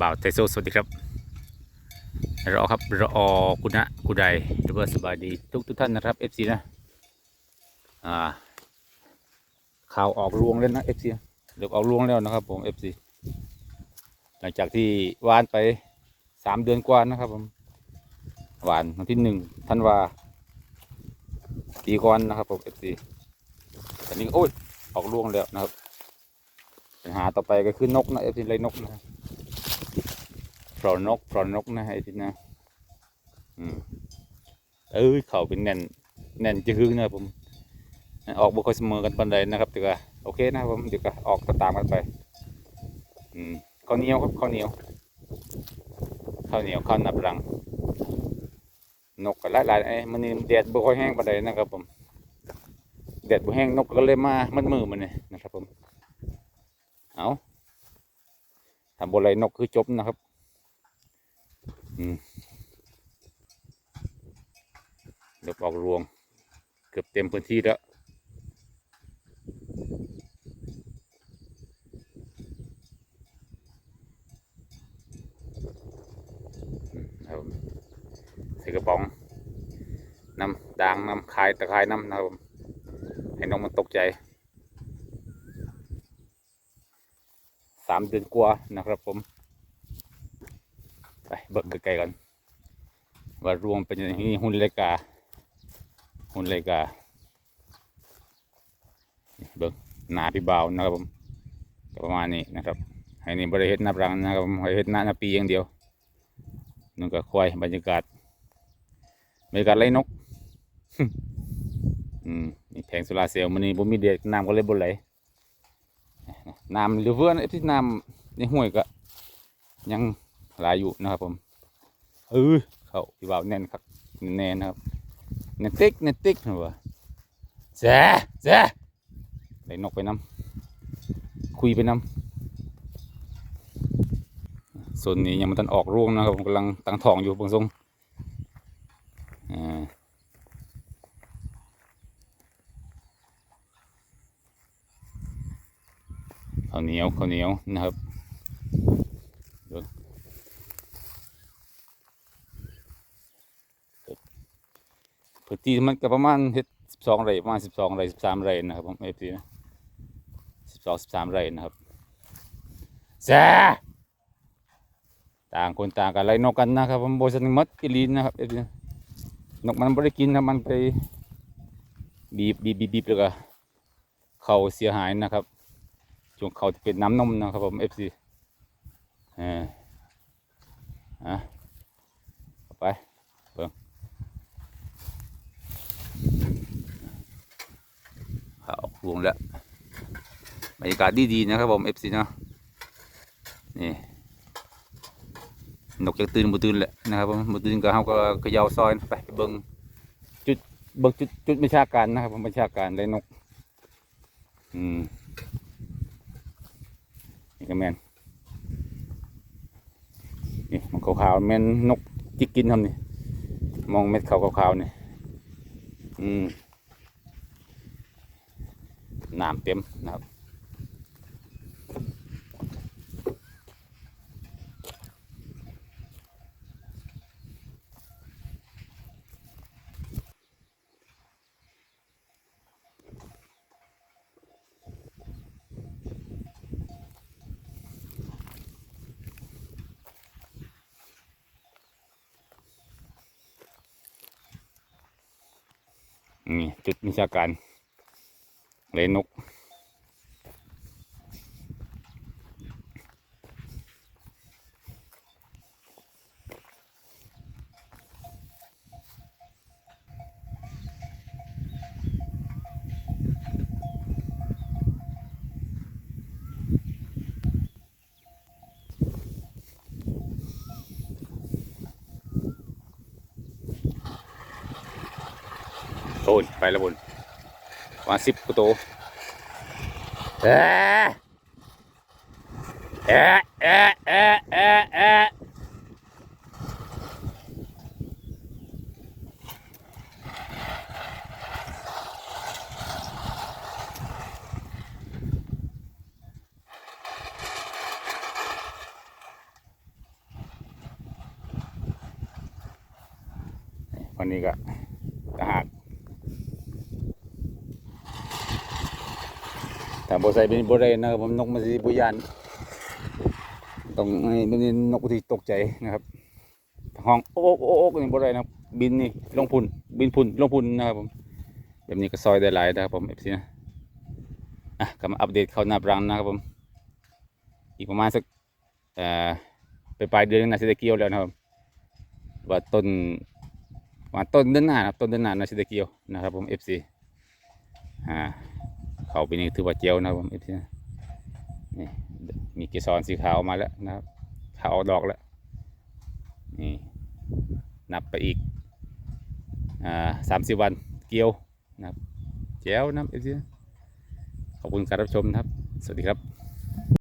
บ่าวไทโซสวัสดีครับรอครับรอคุณนะกุไดหรือว่าสบายดีทุกทุกท่านนะครับ FC นะอ่าข่าวออกรวงแล้วนะ FC เดี๋ยวออกรวงแล้วนะครับผม FC หลังจากที่วานไปสามเดือนกว่านะครับผมหวานวันที่หนึ่งธันวาปีก่อนนะครับผม FC ตอนนี้โอ้ยออกรวงแล้วนะครับปัญหาต่อไปก็คือนกนะ FC เลยนกนะครับ รอนกพรอนกนะไอ้ที่นะอืมเอ้ยเขาเป็นแน่นแน่นจะหึงนะผม ออกบุคอยเสมอกันปันใดนะครับแต่ก็โอเคนะครับผมเดี๋ยวก็ออกตามกันไปอืมข้าวเหนียวครับข้าวเหนียวข้าวเหนียวข้าวนับรัง นกก็หลายๆไอ้มันนี่แดดบุคอยแห้งปันใดนะครับผมแดดบุแห้งนกก็เลยมามันมือมันนี่นะครับผมเอาทำบอะไรนกคือจบนะครับ ดี๋ยวออกรวง เกือบเต็มพื้นที่แล้วครับใส่กระป๋องน้ำด่างน้ำคายตะไคร้น้ำนะครับให้น้องมันตกใจสามเดือนกว่านะครับผม เบิกไกลๆก่อนว่ารวมเป็นอย่างนี้หุ่นเลกาหุ่นเลกาเบิกนาพี่บ่าวนะครับผมประมาณนี้นะครับให้นี่บริเฮ็ดนับรังนะครับผมให้เฮ็ดหน้านาปีอย่างเดียวนั่นก็ควายบรรยากาศบรรยากาศไรนกอืมนี่แผงโซลาเซลล์มันนี่บ่มีเด็กน้ำก็เลยบ่ไหลน้ำหลือเฟือไอ้ที่น้ำในห้วยก็ยัง หลายอยู่นะครับผมเออเขาพี่บ่าวแน่นครับแน่นนะครับแน่นติ๊กแน่นติ๊กนะวะแซ่แซ่ไล่นกไปน้ำคุยไปน้ำส่วนนี้ยังไมันตันออกร่วงนะครับผมกำลังตั้งทองอยู่บางทรงอ่าข้าวเหนียวข้าวเหนียวนะครับ ที่มันก็ประมาณเฮ็ดสิบสองไร่ประมาณสิบสองไร่สิบสามไร่นะครับผมเอฟซีนะสิบสองสิบสามไร่นะครับแซ่ต่างคนต่างกันไล่นกกันนะครับผมโบสันมัดกิลีนนะครับเอฟซีนกมันไม่ได้กินนะมันไปบีบบีบบีบแล้วก็เขาเสียหายนะครับช่วงเขาจะเป็นน้ำนมนะครับผมเอฟซีอ่าอะไป ขาออกรวงแล้วบรรยากาศดีๆนะครับผมเอฟซีเนาะนี่นกจะตื่นบ่ตื่นแหละนะครับผมบ่ตื่นก็เฮาก็ขยาวซอยไปเบิ่งจุดเบิ่งจุดจุดบัญชาการนะครับผมบัญชาการไล่นก อืมนี่ก็แมนนี่มันขาวๆแม่นนกจิกกินทำนี่มองเม็ดขาวๆนี่ อืมน้ำเต็มนะครับ นี่จุดมิชาการ เลยนก โอนไปละบนมาสิบกุโตเอเอเอเอเอเอวันนี้ก็ ถ้าบ่ใส่เป็นบ่ได้นะครับผมนกมันสิบ่ยานต้องให้มันนี่นกที่ตกใจนะครับห้องโอ๊กโอ๊กนี่บ่ได้นะบินนี่ลงพุ่นบินพุ่นลงพุ่นนะครับผมแบบนี้ก็ซอยได้หลายนะครับผม FC นะอะก็มาอัปเดตเข้าหน้าปรังนะครับผมอีกประมาณสักเอ่อไปปลายเดือนน่าจะได้เกี่ยวแล้วนะครับว่าต้นว่าต้นเดือนหน้านะครับต้นเดือนหน้าน่าจะได้เกี่ยวนะครับผม FC อ่า เขาปีนี้ถือว่าเจียวนะครับผมนะนี่มีเกสรสีขาวมาแล้วนะครับขาวออกดอกแล้วนี่นับไปอีกอ่าสามสิบวันเกี่ยวนะครับเจียวนะครับ FC นะขอบคุณการรับชมนะครับ สวัสดีครับ